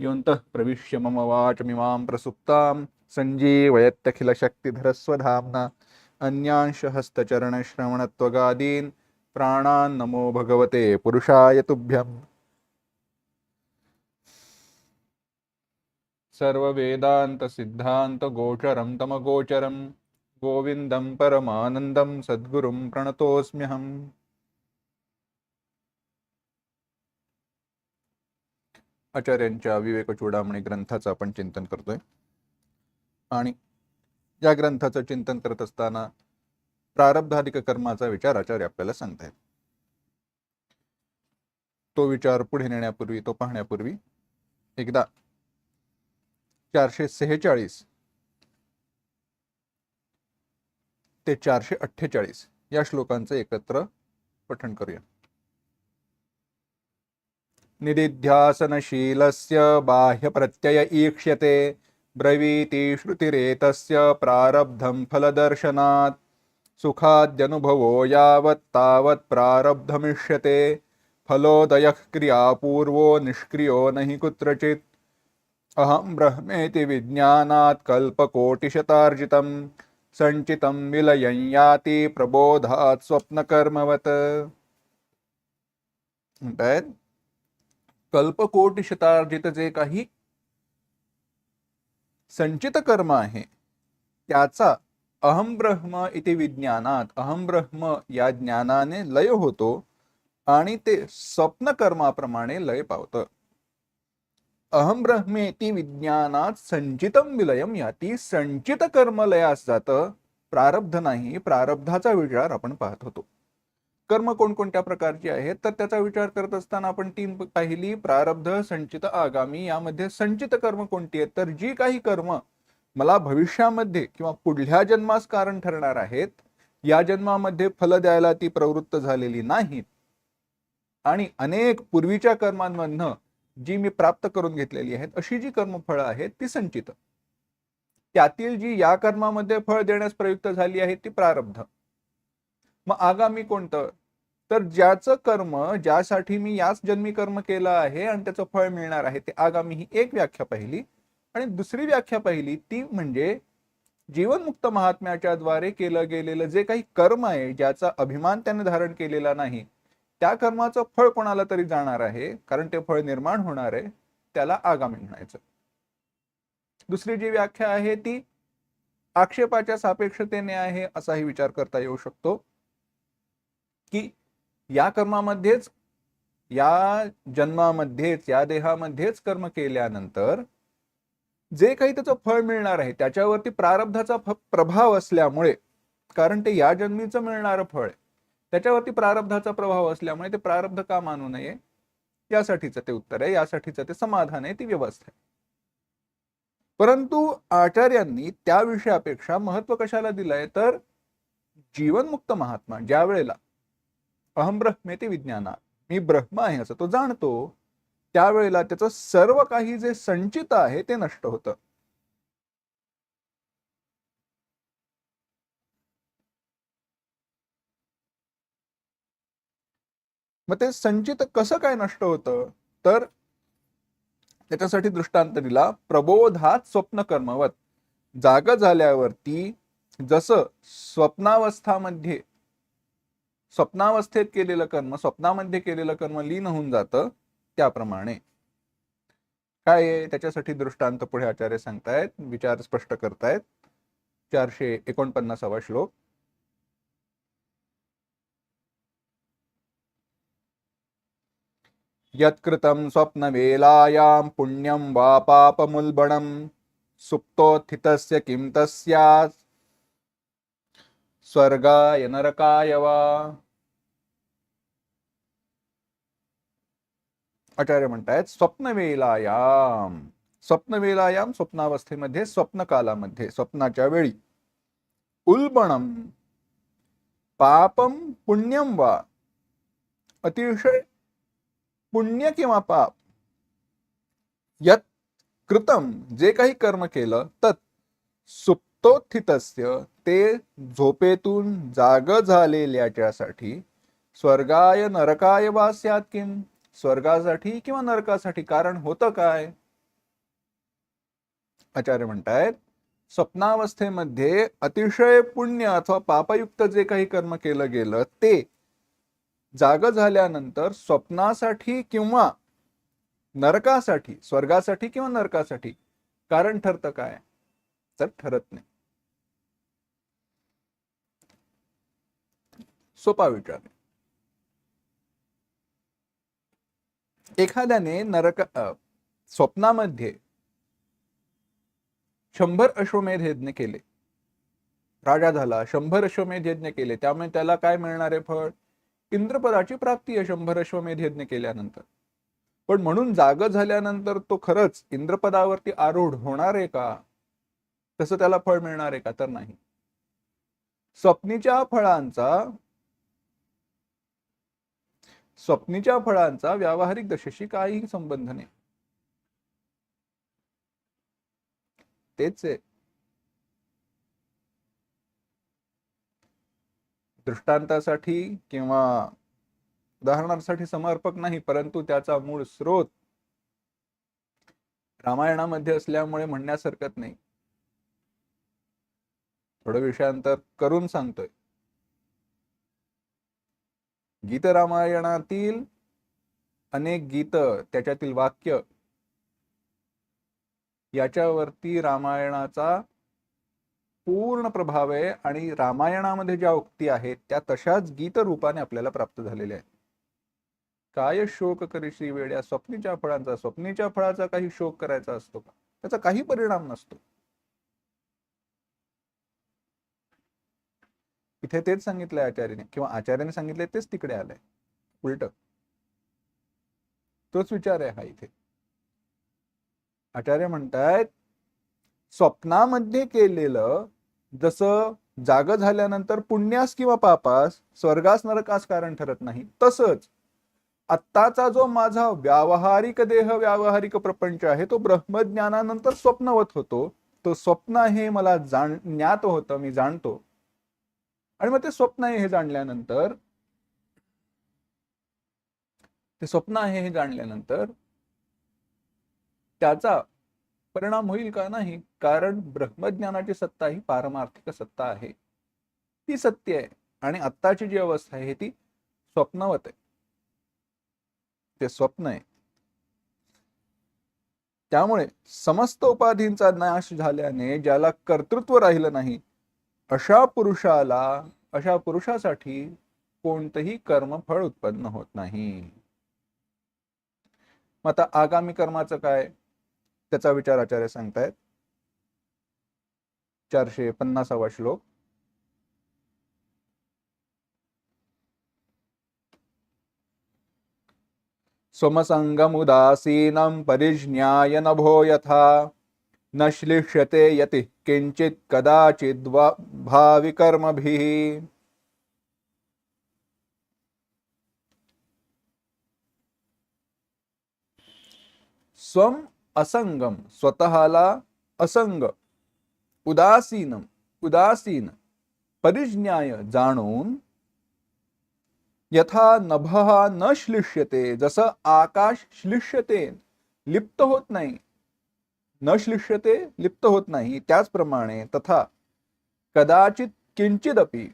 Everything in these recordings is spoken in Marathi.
योऽन्तः प्रविश्य मम वाचमिमां प्रसुप्तां सञ्जीवयत्यखिलशक्तिधरस्वधाम्ना। अन्यांश हस्तचरणश्रवणत्वगादीन् प्राणान् नमो भगवते पुरुषाय तुभ्यम्। सर्ववेदान्तसिद्धान्तगोचरं तमगोचरं। गोविन्दं परमानन्दं सद्गुरुं प्रणतोऽस्म्यहम्। आचार्यांच्या विवेक चूडामणी ग्रंथाचं आपण चिंतन करतोय. आणि या ग्रंथाचं चिंतन करत असताना प्रारब्धाधिक कर्माचा विचार आचार्य आपल्याला सांगतायत. तो विचार पुढे नेण्यापूर्वी तो पाहण्यापूर्वी एकदा चारशे सेहेचाळीस ते चारशे अठ्ठेचाळीस या श्लोकांचं एकत्र पठण करूया. निदिध्यासनशीलस्य बाह्यप्रत्यय ईक्ष्यते। ब्रवीति श्रुतिरेतस्य प्रारब्धं फलदर्शनात्। सुखाद्यनुभवो यावत् तावत् प्रारब्धमिष्यते। फलोदयः क्रियापूर्वो निष्क्रियो नहि कुत्रचित्। अहं ब्रह्मेति विज्ञानात् कल्पकोटिशतार्जितं। सञ्चितं विलयं याति प्रबोधात् स्वप्नकर्मवत्। म्हणतायत कल्पकोटी शतार्जित जे काही संचित कर्म आहे त्याचा अहम ब्रह्म इति विज्ञानात अहम ब्रह्म या ज्ञानाने लय होतो आणि ते स्वप्न कर्माप्रमाणे लय पावतं. अहम ब्रह्मेती विज्ञानात संचितम विलयम याती संचित कर्म लयास जातं प्रारब्ध नाही प्रारब्धाचा विचार आपण पाहत होतो. कर्म कोणकोणत्या प्रकारची आहेत? तर त्याचा विचार करत असताना आपण तीन पाहिली प्रारब्ध संचित आगामी. यामध्ये संचित कर्म कोणती आहेत? तर जी काही कर्म मला भविष्यामध्ये किंवा पुढल्या जन्मास कारण ठरणार आहेत या जन्मामध्ये फल द्यायला ती प्रवृत्त झालेली नाहीत. आणि अनेक पूर्वीच्या कर्मांमधनं जी मी प्राप्त करून घेतलेली आहेत अशी जी कर्मफळं आहेत ती संचित. त्यातील जी या कर्मामध्ये फळ देण्यास प्रयुक्त झाली आहे ती प्रारब्ध. मग आगामी कोणतं? तर ज्याचं कर्म ज्यासाठी मी याच जन्मी कर्म केलं आहे आणि त्याचं फळ मिळणार आहे ते आगामी ही एक व्याख्या पाहिली. आणि दुसरी व्याख्या पाहिली ती म्हणजे जीवनमुक्त महात्म्याच्या द्वारे केलं गेलेलं जे काही कर्म आहे ज्याचा अभिमान त्याने धारण केलेला नाही त्या कर्माचं फळ कोणाला तरी जाणार आहे कारण ते फळ निर्माण होणार आहे त्याला आगामी म्हणायचं. दुसरी जी व्याख्या आहे ती आक्षेपाच्या सापेक्षतेने आहे असाही विचार करता येऊ शकतो की या कर्मामध्येच या जन्मामध्येच या देहामध्येच कर्म केल्यानंतर जे काही त्याचं फळ मिळणार आहे त्याच्यावरती प्रारब्धाचा प्रभाव असल्यामुळे कारण ते या जन्मीचं मिळणारं फळ आहे त्याच्यावरती प्रारब्धाचा प्रभाव असल्यामुळे ते प्रारब्ध का मानू नये? यासाठीचं ते उत्तर आहे यासाठीचं ते समाधान आहे ती व्यवस्था आहे. परंतु आचार्यांनी त्या विषयापेक्षा महत्त्व कशाला दिलंय? तर जीवनमुक्त महात्मा ज्या वेळेला अहम ब्रह्मेती विज्ञाना मी ब्रह्म आहे असं तो जाणतो त्यावेळेला त्याचं सर्व काही जे संचित आहे ते नष्ट होतं. मग ते संचित कसं काय नष्ट होतं? तर त्याच्यासाठी दृष्टांत दिला प्रबोधात स्वप्न कर्मवत जाग झाल्यावरती जसं स्वप्नावस्थामध्ये स्वप्नावस्थेत केलेलं कर्म स्वप्नामध्ये केलेलं कर्म लीन होऊन जातं त्याप्रमाणे. काय आहे? त्याच्यासाठी दृष्टांत पुढे आचार्य सांगतायत विचार स्पष्ट करतायत. चारशे एकोणपन्नासावा श्लोक. यत्कृतं स्वप्नवेलायां पुण्यं वा पापमुल्बणं सुप्तोत्थितस्य किं तस्यात् स्वर्गाय नरकाय वा? आचार्य म्हणतायत स्वप्नवेलायाम. स्वप्नवेलायाम स्वप्नावस्थेमध्ये स्वप्नकालामध्ये स्वप्नाच्या वेळी. उल्बणम पापम पुण्यम वा. अतिशय पुण्य किंवा पाप. यत कृतम जे काही कर्म केलं तत् सुप्तोत्थितस्य ते झोपेतून जाग झालेल्याच्यासाठी स्वर्गाय नरकाय वास्यात किम स्वर्गासाठी किंवा नरकासाठी कारण होतं काय? आचार्य म्हणतायत स्वप्नावस्थेमध्ये अतिशय पुण्य अथवा पापयुक्त जे काही कर्म केलं गेलं ते जाग झाल्यानंतर स्वप्नासाठी किंवा नरकासाठी स्वर्गासाठी किंवा नरकासाठी कारण ठरतं काय? तर ठरत नाही. सोपा विचार आहे. एखाद्याने नरक स्वप्नामध्ये शंभर अश्वमेध यज्ञ केले. राजा झाला शंभर अश्वमेध यज्ञ केले. त्यामुळे त्याला काय मिळणार आहे फळ? इंद्रपदाची प्राप्ती आहे शंभर अश्वमेध यज्ञ केल्यानंतर. पण म्हणून जाग झाल्यानंतर तो खरंच इंद्रपदावरती आरूढ होणार आहे का? तसं त्याला फळ मिळणार आहे का? तर नाही. स्वप्नीच्या फळांचा स्वप्नीच्या फळांचा व्यावहारिक दशेशी काहीही संबंध नाही. तेच आहे. दृष्टांतासाठी किंवा उदाहरणासाठी समर्पक नाही परंतु त्याचा मूळ स्रोत रामायणामध्ये असल्यामुळे म्हणण्यास हरकत नाही. थोडं विषयांतर करून सांगतोय. गीत रामायणातील अनेक गीत त्याच्यातील वाक्य याच्यावरती रामायणाचा पूर्ण प्रभाव आहे आणि रामायणामध्ये ज्या उक्ती आहेत त्या तशाच गीत रूपाने आपल्याला प्राप्त झालेल्या आहेत. काय शोक करीशी वेड्या? स्वप्नीच्या फळांचा स्वप्नीच्या फळाचा काही शोक करायचा असतो का? त्याचा काही परिणाम नसतो. इथे तेच सांगितलंय आचार्याने किंवा आचार्याने सांगितलंय तेच तिकडे आलंय. उलट. तोच विचार आहे हा इथे. आचार्य म्हणतायत स्वप्नामध्ये केलेलं जसं जाग झाल्यानंतर पुण्यास किंवा पापास स्वर्गास नरकास कारण ठरत नाही तसंच आत्ताचा जो माझा व्यावहारिक देह व्यावहारिक प्रपंच आहे तो ब्रह्मज्ञानानंतर स्वप्नवत होतो. तो स्वप्न हे मला जाण ज्ञात होतं मी जाणतो. आणि मग ते स्वप्न आहे हे जाणल्यानंतर. ते स्वप्न आहे हे जाणल्यानंतर. त्याचा परिणाम होईल का नाही? कारण ब्रह्मज्ञानाची सत्ता ही पारमार्थिक सत्ता आहे. ती सत्य आहे आणि आत्ताची जी अवस्था आहे ती स्वप्नवत आहे. ते स्वप्न आहे. त्यामुळे समस्त उपाधींचा नाश झाल्याने ज्याला कर्तृत्व राहिलं नाही अशा पुरुषाला अशा पुरुषासाठी कोणतंही कर्मफळ उत्पन्न होत नाही. मग आता आगामी कर्माचं काय? त्याचा विचार आचार्य सांगतायत. चारशे पन्नासावा श्लोक. स्वमसंगमुदासीनं परिज्ञाय नभो यथा. न श्लिष्यते यति किंचित कदाचिद् वा- भावि कर्मभिः स्वम असंगम स्वतःला असंग उदासीन उदासीन परिज्ञाय जाणून यथा नभ न श्लिष्यते जसं आकाश श्लिष्यते लिप्त होत नाही। न श्लिष्यते लिप्त होत नाही. त्याचप्रमाणे तथा कदाचित किंचिदपि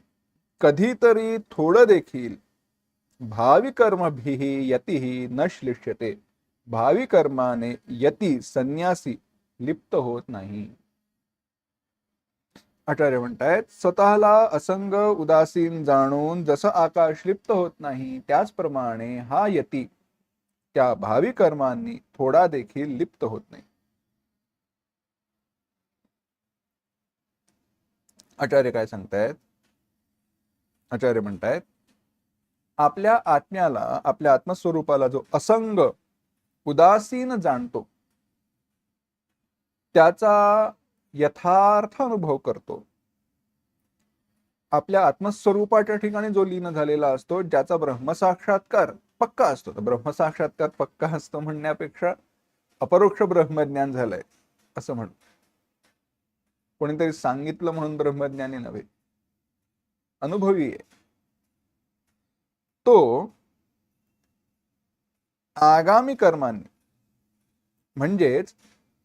कधीतरी थोडं देखील भावी कर्मभी यतीही न श्लिष्यते. भावी कर्माने यती संन्यासी लिप्त होत नाही. आचार्य म्हणतायत स्वतःला असंग उदासीन जाणून जसं आकाश लिप्त होत नाही त्याचप्रमाणे हा यती त्या भावी कर्मांनी थोडा देखील लिप्त होत नाही. आचार्य काय सांगतायत? आचार्य म्हणतायत आपल्या आत्म्याला आपल्या आत्मस्वरूपाला जो असंग उदासीन जाणतो त्याचा यथार्थ अनुभव करतो. आपल्या आत्मस्वरूपाच्या ठिकाणी जो लीन झालेला असतो ज्याचा ब्रह्मसाक्षात्कार पक्का असतो. तर ब्रह्मसाक्षात्कार पक्का असतो म्हणण्यापेक्षा अपरोक्ष ब्रह्मज्ञान झालंय असं म्हणतो कोणीतरी सांगितलं म्हणून ब्रह्मज्ञानी नव्हे. अनुभवी आहे. तो आगामी कर्मांनी म्हणजेच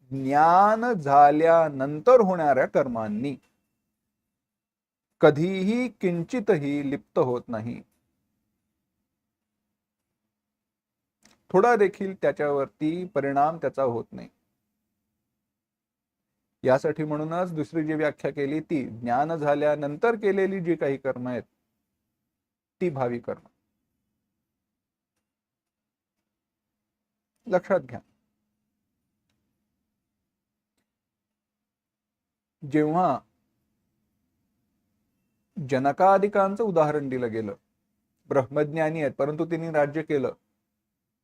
ज्ञान झाल्यानंतर होणाऱ्या कर्मांनी कधीही किंचितही लिप्त होत नाही. थोडा देखील त्याच्यावरती परिणाम त्याचा होत नाही. यासाठी म्हणूनच दुसरी जी व्याख्या केली ती ज्ञान झाल्यानंतर केलेली जी काही कर्म आहेत ती भावी कर्म. लक्षात घ्या. जेव्हा जनकाधिकांचं उदाहरण दिलं गेलं ब्रह्मज्ञानी आहेत परंतु त्यांनी राज्य केलं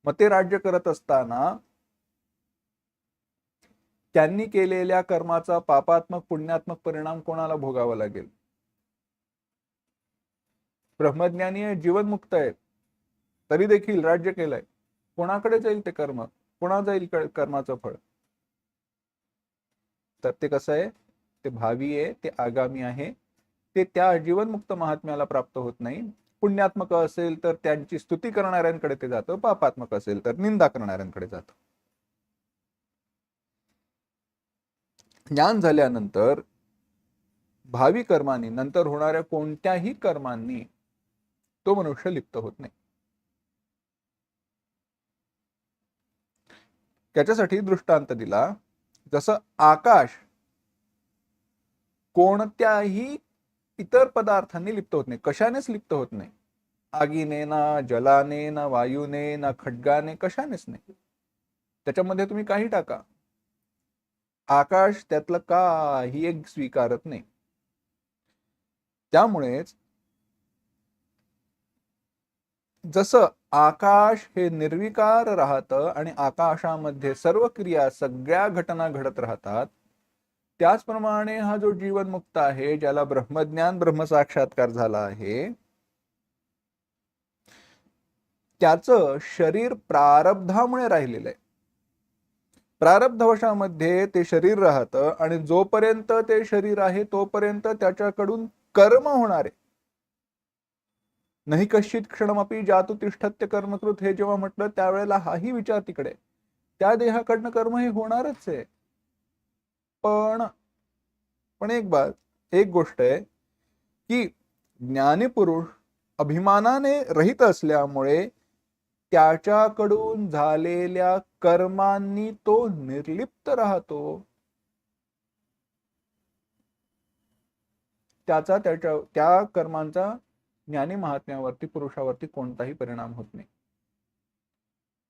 मग ते राज्य करत असताना त्यांनी केलेल्या कर्माचा पापात्मक पुण्यात्मक परिणाम कोणाला भोगावा लागेल? ब्रह्मज्ञानी आहे जीवनमुक्त आहे तरी देखील राज्य केलंय. कोणाकडे जाईल ते कर्म? कोणा जाईल कर्माचं फळ? तर ते कसं आहे? ते भावी आहे ते आगामी आहे. ते त्या जीवनमुक्त महात्म्याला प्राप्त होत नाही. पुण्यात्मक असेल तर त्यांची स्तुती करणाऱ्यांकडे ते जातं पापात्मक असेल तर निंदा करणाऱ्यांकडे जातं. ज्ञान झाल्यानंतर भावी कर्मांनी नंतर होणाऱ्या कोणत्याही कर्मांनी तो मनुष्य लिप्त होत नाही. त्याच्यासाठी दृष्टांत दिला जसं आकाश कोणत्याही इतर पदार्थांनी लिप्त होत नाही. कशानेच लिप्त होत नाही. आगीने ना जलाने ना वायूने ना खड्गाने कशानेच नाही. त्याच्यामध्ये तुम्ही काही टाका. आकाश त्यातलं काही एक स्वीकारत नाही. त्यामुळेच जसं आकाश हे निर्विकार राहतं आणि आकाशामध्ये सर्व क्रिया सगळ्या घटना घडत राहतात त्याचप्रमाणे हा जो जीवनमुक्त आहे ज्याला ब्रह्मज्ञान ब्रह्मसाक्षात्कार झाला आहे त्याचं शरीर प्रारब्धामुळे राहिलेलं आहे. प्रारब्धवशामध्ये ते शरीर राहतं आणि जोपर्यंत ते शरीर आहे तोपर्यंत त्याच्याकडून कर्म होणार आहे. नाही कश्चित क्षणमापी जातू तिष्ठत्य कर्मकृत हे जेव्हा म्हटलं त्यावेळेला हाही विचार तिकडे. त्या देहाकडनं कर्म हे होणारच आहे. पण पण एक बात एक गोष्ट आहे की ज्ञानीपुरुष अभिमानाने रहित असल्यामुळे त्याच्याकडून झालेल्या कर्मांनी तो निर्लिप्त राहतो. त्याचा त्याच्या त्या कर्मांचा ज्ञानी महात्म्यावरती पुरुषावरती कोणताही परिणाम होत नाही.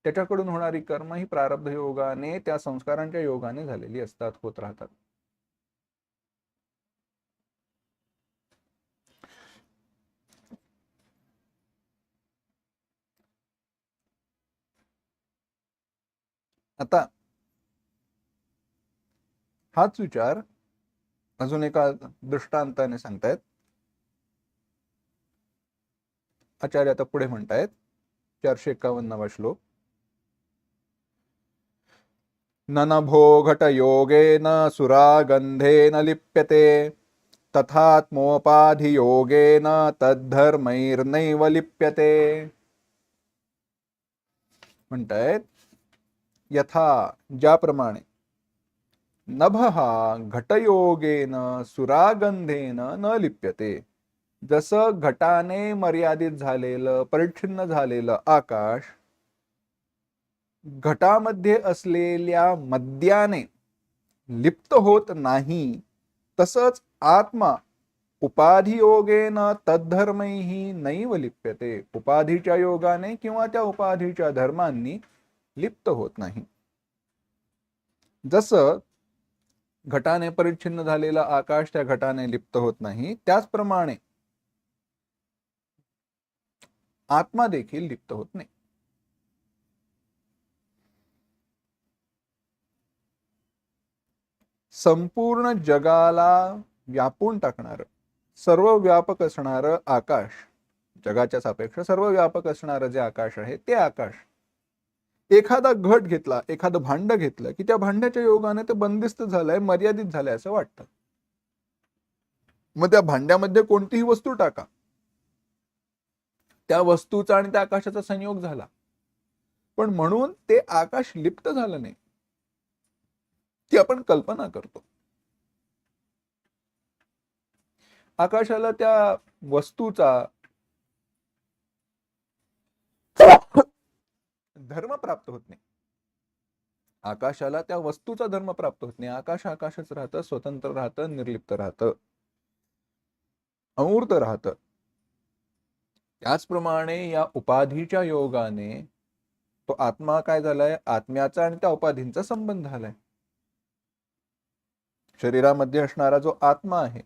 त्याच्याकडून होणारी कर्म ही प्रारब्ध योगाने त्या संस्कारांच्या योगाने झालेली असतात होत राहतात. आता हाच विचार अजून एका दृष्टांताने सांगतायत. आचार्य आता पुढे म्हणतायत. चारशे एकावन्नावा श्लोक. ननभो घटयोगेन सुरागंधेन लिप्यते तथात्मोपाधियोगेन तद्धर्मैर्नैव लिप्यते. म्हणतायत यथा ज्याप्रमाणे नभ हा घटयोगेन सुरागंधेन न लिप्यते. जसं घटाने मर्यादित झालेलं परिच्छिन्न झालेलं आकाश घटामध्ये असलेल्या मद्याने लिप्त होत नाही तसंच आत्मा उपाधियोगेन तद्धर्मही नैव लिप्यते. उपाधीच्या योगाने किंवा त्या उपाधीच्या धर्मांनी लिप्त होत नाही. जसं घटाने परिच्छिन्न झालेला आकाश त्या घटाने लिप्त होत नाही त्याचप्रमाणे आत्मा देखील लिप्त होत नाही. संपूर्ण जगाला व्यापून टाकणार सर्व व्यापक असणार आकाश जगाच्या सापेक्ष सर्व व्यापक असणारं जे आकाश आहे ते आकाश एखादा घट घेतला एखादं भांड घेतलं की त्या भांड्याच्या योगाने ते बंदिस्त झालंय मर्यादित झालंय असं वाटतं. मग त्या भांड्यामध्ये कोणतीही वस्तू टाका. त्या वस्तूचा आणि त्या आकाशाचा संयोग झाला. पण म्हणून ते आकाश लिप्त झालं नाही. ती आपण कल्पना करतो. आकाशाला त्या वस्तूचा धर्म प्राप्त होत नाही. आकाशाला त्या वस्तूचा धर्म प्राप्त होत नाही. आकाश आकाशच राहतं स्वतंत्र राहतं निर्लिप्त राहतं. अमूर्त राहतं. त्याचप्रमाणे या उपाधीच्या योगाने तो आत्मा काय झालाय? आत्म्याचा आणि त्या उपाधींचा संबंध झालाय. शरीरामध्ये असणारा जो आत्मा आहे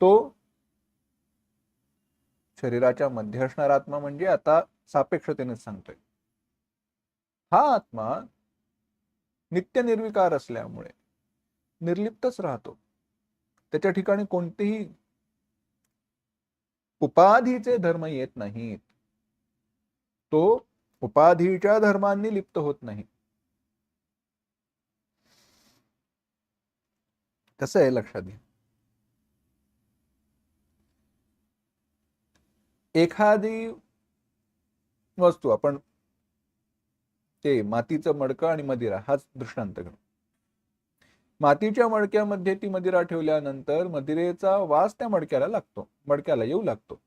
तो शरीराच्या मध्ये असणारा आत्मा म्हणजे आता सापेक्षतेने सांगतोय. हा आत्मा नित्य निर्विकार असल्यामुळे निर्लिप्तच राहतो. त्याच्या ठिकाणी कोणतेही उपाधीचे धर्म येत नाहीत. तो उपाधीच्या धर्मांनी लिप्त होत नाही. कसं आहे लक्षात घ्या. एखादी वस्तू आपण ते मातीचं मडकं आणि मदिरा हाच दृष्टांत घेऊ. मातीच्या मडक्यामध्ये ती मदिरा ठेवल्यानंतर मदिरेचा वास त्या मडक्याला लागतो मडक्याला येऊ लागतो.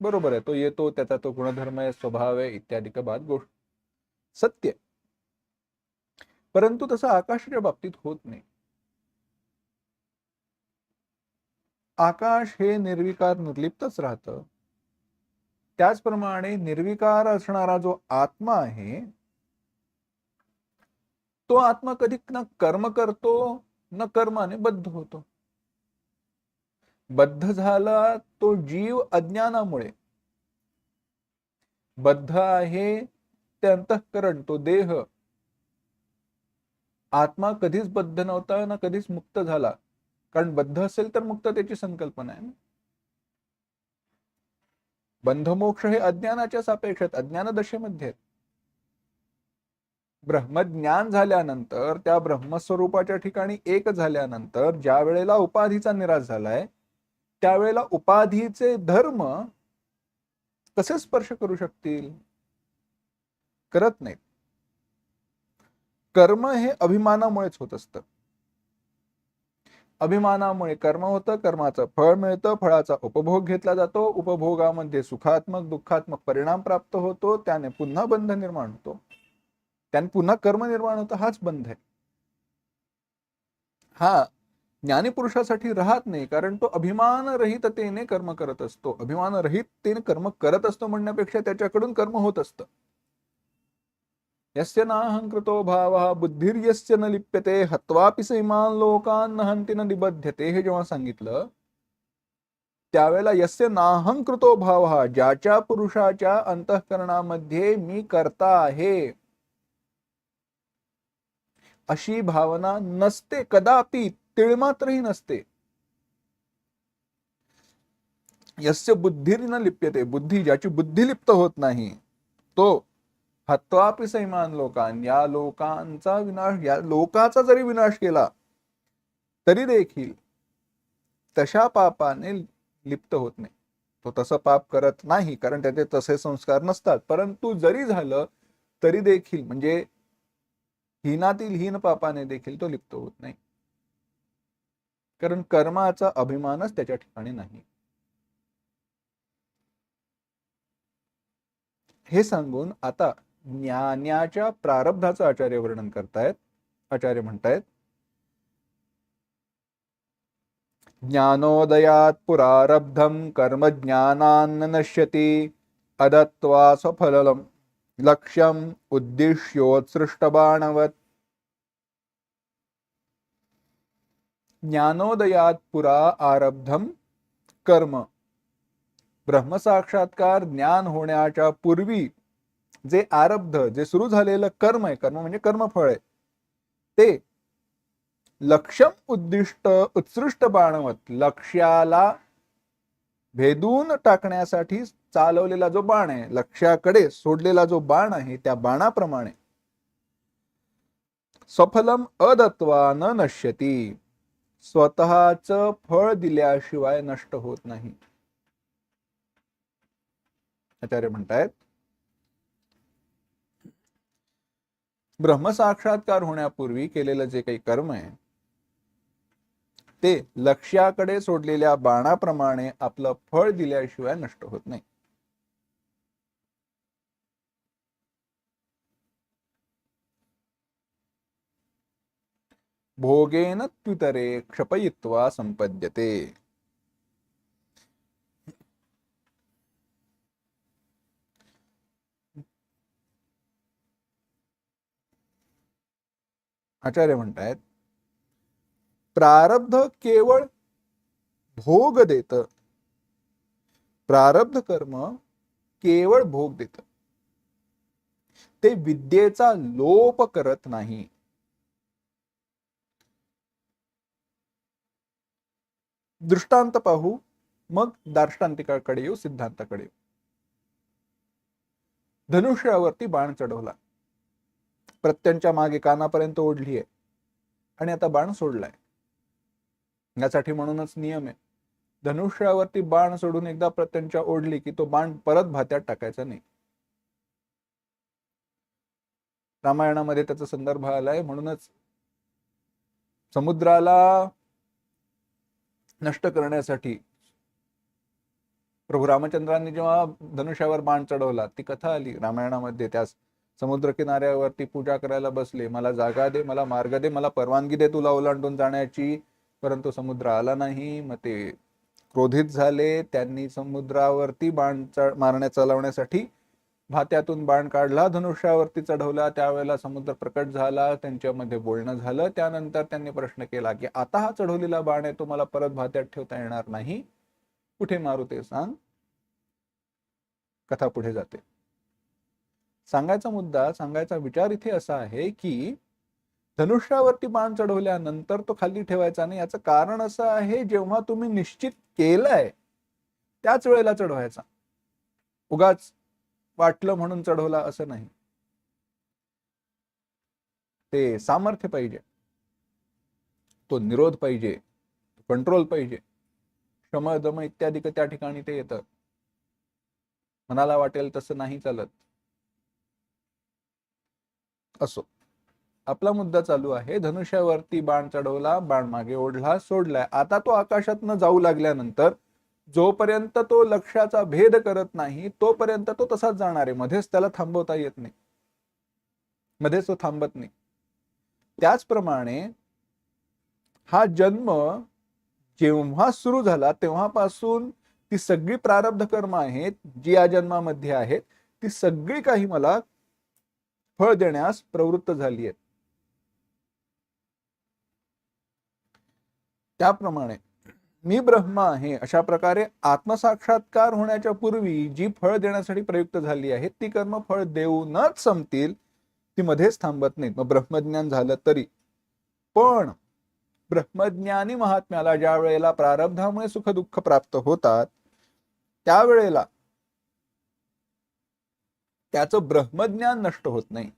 बरोबर आहे तो येतो त्याचा तो गुणधर्म आहे स्वभाव आहे इत्यादी बाद गोष्ट. सत्य परंतु तसं आकाशाच्या बाबतीत होत नाही. आकाश हे निर्विकार निर्लिप्तच राहतं. त्याचप्रमाणे निर्विकार असणारा जो आत्मा आहे तो आत्मा कधी ना कर्म करतो न कर्माने बद्ध होतो. बद्ध झाला तो जीव अज्ञानामुळे. बद्ध आहे ते अंतःकरण तो देह. आत्मा कधीच बद्ध नव्हता ना कधीच मुक्त झाला. कारण बद्ध असेल तर मुक्ततेची संकल्पना आहे ना. बंधमोक्ष हे अज्ञानाच्या सापेक्ष आहेत अज्ञान आहेत. ब्रह्मज्ञान झाल्यानंतर त्या ब्रह्मस्वरूपाच्या ठिकाणी एक झाल्यानंतर ज्या वेळेला उपाधीचा निराश झालाय त्यावेळेला उपाधीचे धर्म कसे स्पर्श करू शकतील? करत नाहीत. कर्म हे अभिमानामुळेच होत असतं. अभिमानामुळे कर्म होतं कर्माचं फळ मिळतं फळाचा उपभोग घेतला जातो. उपभोगामध्ये सुखात्मक दुःखात्मक परिणाम प्राप्त होतो. त्याने पुन्हा बंध निर्माण होतो. त्याने पुन्हा कर्म निर्माण होतं हाच बंध आहे. हा ज्ञानीपुरुषासाठी राहत नाही कारण तो अभिमान रहिततेने कर्म करत असतो. अभिमान रहिततेने कर्म करत असतो म्हणण्यापेक्षा त्याच्याकडून कर्म होत असतं. यस्य नाहंकृतो भावः बुद्धिर्यस्य न लिप्यते हत्वापि सैमान लोकान हंती न निबध्यते हे जेव्हा सांगितलं त्यावेळेला यस्य नाहंकृतो भाव ज्याच्या पुरुषाच्या अंतःकरणामध्ये मी करता आहे अशी भावना नसते कदापि तिळमात्रही नसते. यस्य बुद्धिर्न लिप्यते बुद्धी ज्याची बुद्धी लिप्त होत नाही तो हत्वापि सैमान लोकान या लोकांचा विनाश या लोकाचा जरी विनाश केला तरी देखील तशा पापाने लिप्त होत नाही. तो तसं पाप करत नाही कारण त्याचे तसे संस्कार नसतात. परंतु जरी झालं तरी देखील म्हणजे हिनातील हीन पापाने देखील तो लिप्त होत नाही. कारण कर्माचा अभिमानच त्याच्या ठिकाणी नाही. हे सांगून आता ज्ञानाच्या प्रारब्धाचं आचार्य वर्णन करतायत आचार्य म्हणतायत ज्ञानोदयात पुरारब्धम कर्म ज्ञानान्न नश्यति अदत्वा स्वफलम लक्ष्यम उद्दिश्योत्सृष्टबाणवत ज्ञानोदयात पुरा आरब्धम कर्म ब्रह्मसाक्षात्कार ज्ञान होण्याच्या पूर्वी जे आरब्ध जे सुरू झालेलं कर्म आहे कर्म म्हणजे कर्मफळ आहे ते लक्षम उद्दिष्ट उत्सृष्ट बाणवत लक्ष्याला भेदून टाकण्यासाठी चालवलेला जो बाण आहे लक्ष्याकडे सोडलेला जो बाण आहे त्या बाणाप्रमाणे सफलम अदत्वा न नश्यती स्वतःच फळ दिल्याशिवाय नष्ट होत नाही. आचार्य म्हणतायत ब्रह्मसाक्षात्कार होण्यापूर्वी केलेलं जे काही कर्म आहे ते लक्ष्याकडे सोडलेल्या बाणाप्रमाणे आपलं फळ दिल्याशिवाय नष्ट होत नाही. भोगेन त्युतरे क्षपयित्वा संपद्यते. आचार्य म्हणतायत प्रारब्ध केवळ भोग देत. प्रारब्ध कर्म केवळ भोग देत. ते विद्येचा लोप करत नाही. दृष्टांत पाहू मग दार्ष्टांतिकाकडे येऊ सिद्धांताकडे येऊ. धनुष्यावरती बाण चढवला. प्रत्यंच्या मागे कानापर्यंत ओढली आहे आणि आता बाण सोडलाय. यासाठी म्हणूनच नियम आहे. धनुष्यावरती बाण सोडून एकदा प्रत्यंच्या ओढली की तो बाण परत भात्यात टाकायचा नाही. रामायणामध्ये त्याचा संदर्भ आलाय. म्हणूनच समुद्राला नष्ट करण्यासाठी प्रभू रामचंद्रांनी जेव्हा धनुष्यावर बाण चढवला ती कथा आली रामायणामध्ये त्यास समुद्रकिनाऱ्यावरती पूजा करायला बसले. मला जागा दे मला मार्ग दे मला परवानगी दे तुला ओलांडून जाण्याची. परंतु समुद्र आला नाही. मग ते क्रोधित झाले. त्यांनी समुद्रावरती बाण मारण्या चालवण्यासाठी भात्यातून बाण काढला धनुष्यावरती चढवला. त्यावेळेला समुद्र प्रकट झाला. त्यांच्यामध्ये बोलणं झालं. त्यानंतर त्यांनी प्रश्न केला की आता हा चढवलेला बाण आहे तो मला परत भात्यात ठेवता येणार नाही. कुठे मारू ते सांग. कथा पुढे जाते. सांगायचा मुद्दा सांगायचा विचार इथे असा आहे की धनुष्यावरती बाण चढवल्यानंतर तो खाली ठेवायचा नाही. याचं कारण असं आहे जेव्हा तुम्ही निश्चित केलंय त्याच वेळेला चढवायचा. उगाच वाटलं म्हणून चढवला असं नाही. ते सामर्थ्य पाहिजे. तो निरोध पाहिजे. कंट्रोल पाहिजे. शम दम इत्यादी त्या ठिकाणी ते येतं. मनाला वाटेल तसं नाही चालत. असो. आपला मुद्दा चालू आहे धनुष्यावरती बाण चढवला बाण मागे ओढला सोडलाय. आता तो आकाशात जाऊ लागल्यानंतर जोपर्यंत तो लक्ष्याचा भेद करत नाही तोपर्यंत तो तसाच जाणार आहे. मध्येच त्याला थांबवता येत नाही. मध्येच तो थांबत नाही. त्याचप्रमाणे हा जन्म जेव्हा सुरू झाला तेव्हापासून ती सगळी प्रारब्ध कर्म आहेत जी या जन्मामध्ये आहेत ती सगळी काही मला फळ देण्यास प्रवृत्त झाली आहेत. त्याप्रमाणे मी ब्रह्म आहे अशा प्रकारे आत्मसाक्षात्कार होण्याच्या पूर्वी जी फळ देण्यासाठी प्रयुक्त झाली आहेत ती कर्म फळ देऊनच संपतील ती मध्येच थांबत नाहीत. मग ब्रह्मज्ञान झालं तरी. पण ब्रह्मज्ञानी महात्म्याला ज्या वेळेला प्रारब्धामुळे सुख दुःख प्राप्त होतात त्यावेळेला त्याचं ब्रह्मज्ञान नष्ट होत नाही.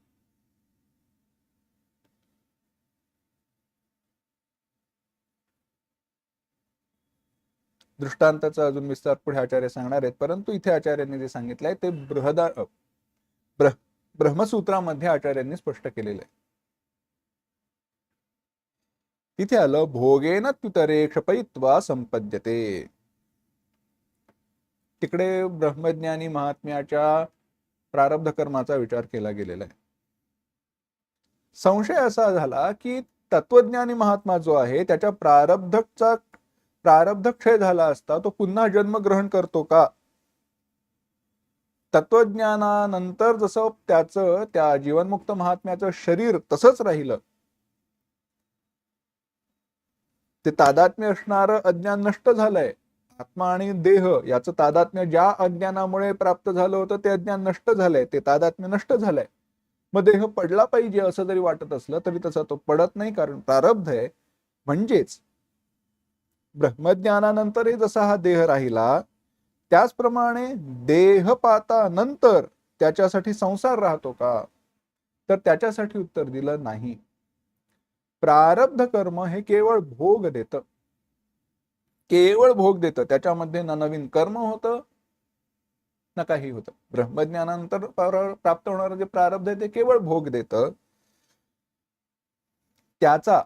दृष्टांताचा अजून विस्तार पुढे आचार्य सांगणार आहेत परंतु इथे आचार्यांनी जे सांगितलंय ते बृहदा ब्रह ब्रह्मसूत्रामध्ये आचार्यांनी स्पष्ट केलेलं आहे. तिथे आलं भोगेन तुतरे क्षपयित्वा संपद्यते. तिकडे ब्रह्मज्ञानी महात्म्याच्या प्रारब्ध कर्माचा विचार केला गेलेला आहे. संशय असा झाला की तत्वज्ञानी महात्मा जो आहे त्याच्या प्रारब्धचा प्रारब्ध क्षय झाला असता तो पुन्हा जन्म ग्रहण करतो का? तत्वज्ञानानंतर जसं त्याचं त्या जीवनमुक्त महात्म्याचं शरीर तसंच राहिलं. ते तादात्म्य असणारं अज्ञान नष्ट झालंय. आत्मा आणि देह याचं तादात्म्य ज्या अज्ञानामुळे प्राप्त झालं होतं ते अज्ञान नष्ट झालंय. ते तादात्म्य नष्ट झालंय. मग देह पडला पाहिजे असं जरी वाटत असलं तरी तसा तो पडत नाही कारण प्रारब्ध आहे. म्हणजेच ब्रह्मज्ञानानंतरही जसा हा देह राहिला त्याचप्रमाणे देहपातानंतर त्याच्यासाठी संसार राहतो का? तर त्याच्यासाठी उत्तर दिलं नाही. प्रारब्ध कर्म हे केवळ भोग देत. केवळ भोग देतं. त्याच्यामध्ये ना नवीन कर्म होतं ना काही होतं. ब्रह्मज्ञानानंतर प्राप्त होणारं जे प्रारब्ध आहे ते केवळ भोग देतं. त्याचा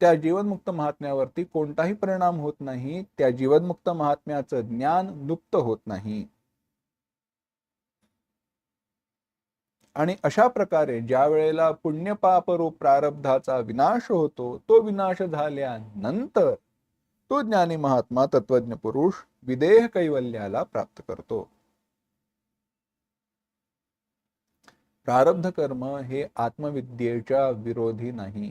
त्या जीवनमुक्त महात्म्यावरती कोणताही परिणाम होत नाही. त्या जीवनमुक्त महात्म्याचं ज्ञान लुप्त होत नाही. आणि अशा प्रकारे ज्या वेळेला पुण्यपाप रूप प्रारब्धाचा विनाश होतो तो विनाश झाल्यानंतर तो ज्ञानी महात्मा तत्वज्ञ पुरुष विदेह कैवल्याला प्राप्त करतो. प्रारब्ध कर्म हे आत्मविद्येच्या विरोधी नाही.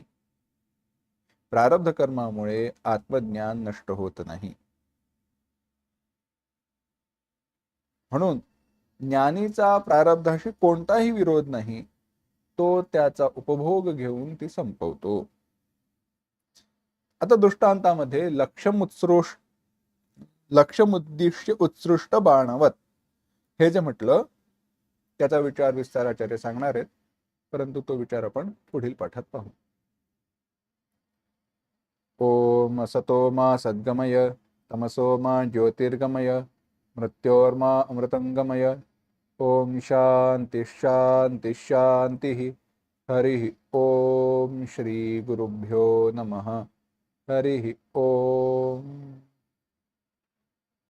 प्रारब्ध कर्मामुळे आत्मज्ञान नष्ट होत नाही. म्हणून ज्ञानीचा प्रारब्धाशी कोणताही विरोध नाही तो त्याचा उपभोग घेऊन ती संपवतो. आता दृष्टांतामध्ये लक्षमुत्सृष्ट लक्षमुद्दिश्य उत्सृष्ट बाणवत हे जे म्हटलं त्याचा विचार विस्ताराचार्य सांगणार आहेत परंतु तो विचार आपण पुढील पाठात पाहू. ओम असतो मा सद्गमय तमसो मा ज्योतिर्गमय मृत्योर्मा अमृतंगमय. ओम शांती शांती शांती. हरि ओम श्री गुरुभ्यो नमः. हरि ओम।